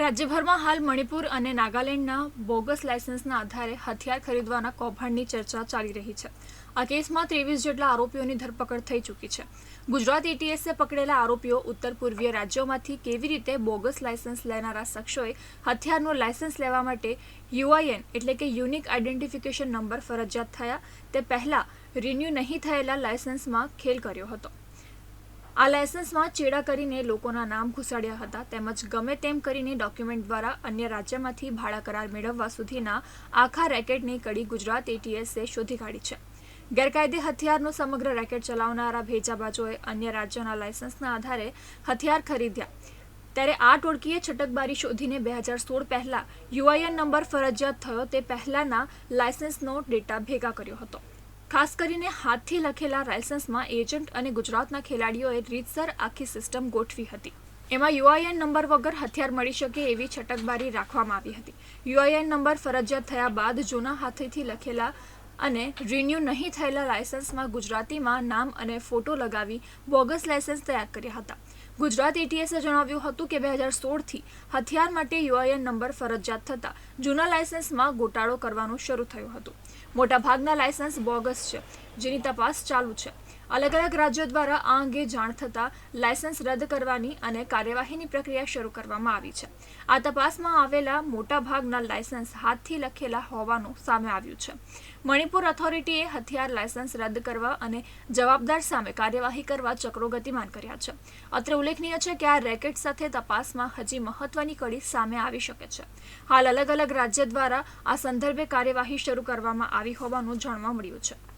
રાજ્યભરમાં હાલ મણિપુર અને નાગાલેન્ડના બોગસ લાયસન્સના આધારે હથિયાર ખરીદવાના કૌભાંડની ચર્ચા ચાલી રહી છે. આ કેસમાં ત્રેવીસ જેટલા આરોપીઓની ધરપકડ થઈ ચૂકી છે. ગુજરાત એટીએસે પકડેલા આરોપીઓ ઉત્તર પૂર્વીય રાજ્યોમાંથી કેવી રીતે બોગસ લાયસન્સ લેનારા શખ્સોએ હથિયારનું લાયસન્સ લેવા માટે યુઆઈએન એટલે કે યુનિક આઇડેન્ટિફિકેશન નંબર ફરજિયાત થયા તે પહેલા રિન્યૂ નહીં થયેલા લાયસન્સમાં ખેલ કર્યો હતો. આ લાયસન્સમાં ચેડા કરીને લોકોના નામ ઘુસાડ્યા હતા. તેમજ ગમે તેમ કરીને ડોક્યુમેન્ટ દ્વારા અન્ય રાજ્યમાંથી ભાડા કરાર મેળવવા સુધીના આખા રેકેટની કડી ગુજરાત એટીએસે શોધી કાઢી છે. ગેરકાયદે હથિયારનો સમગ્ર રેકેટ ચલાવનારા ભેજાબાજોએ અન્ય રાજ્યોના લાયસન્સના આધારે હથિયાર ખરીદ્યા. ત્યારે આ ટોળકીએ છટકબારી શોધીને બે હજાર સોળ પહેલાં યુઆઈએન નંબર ફરજિયાત થયો તે પહેલાંના લાયસન્સનો ડેટા ભેગા કર્યો હતો. ખાસ કરીને હાથથી લખેલા લાયસન્સમાં એજન્ટ અને ગુજરાતના ખેલાડીઓએ રીતસર આખી સિસ્ટમ ગોઠવી હતી. એમાં યુઆઈએન નંબર વગર હથિયાર મળી શકે એવી છટકબારી રાખવામાં આવી હતી. યુઆઈએન નંબર ફરજિયાત થયા બાદ જૂના હાથેથી લખેલા અને રિન્યૂ નહીં થયેલા લાયસન્સમાં ગુજરાતીમાં નામ અને ફોટો લગાવી બોગસ લાયસન્સ તૈયાર કર્યા હતા. ગુજરાત એટીએસે જણાવ્યું હતું કે બે હજાર સોળથી હથિયાર માટે યુઆઈએન નંબર ફરજિયાત થતાં જૂના લાયસન્સમાં ગોટાળો કરવાનું શરૂ થયું હતું. મોટાભાગના લાયસન્સ બોગસ છે. જેની તપાસ ચાલુ છે. અલગ અલગ રાજ્યો દ્વારા આ અંગે જાણ થતાં લાયસન્સ રદ કરવાની અને કાર્યવાહીની પ્રક્રિયા શરૂ કરવામાં આવી છે. આ તપાસમાં આવેલા મોટાભાગના લાયસન્સ હાથથી લખેલા હોવાનું સામે આવ્યું છે. મણિપુર ઓથોરિટીએ હથિયાર લાયસન્સ રદ કરવા અને જવાબદાર સામે કાર્યવાહી કરવા ચક્રો ગતિમાન કર્યા છે. અત્રે ઉલ્લેખનીય છે કે આ રેકેટ સાથે તપાસમાં હજી મહત્વની કડી સામે આવી શકે છે. હાલ અલગ અલગ રાજ્ય દ્વારા આ સંદર્ભે કાર્યવાહી શરૂ કરવામાં આવી હોવાનું જાણવા મળ્યું છે.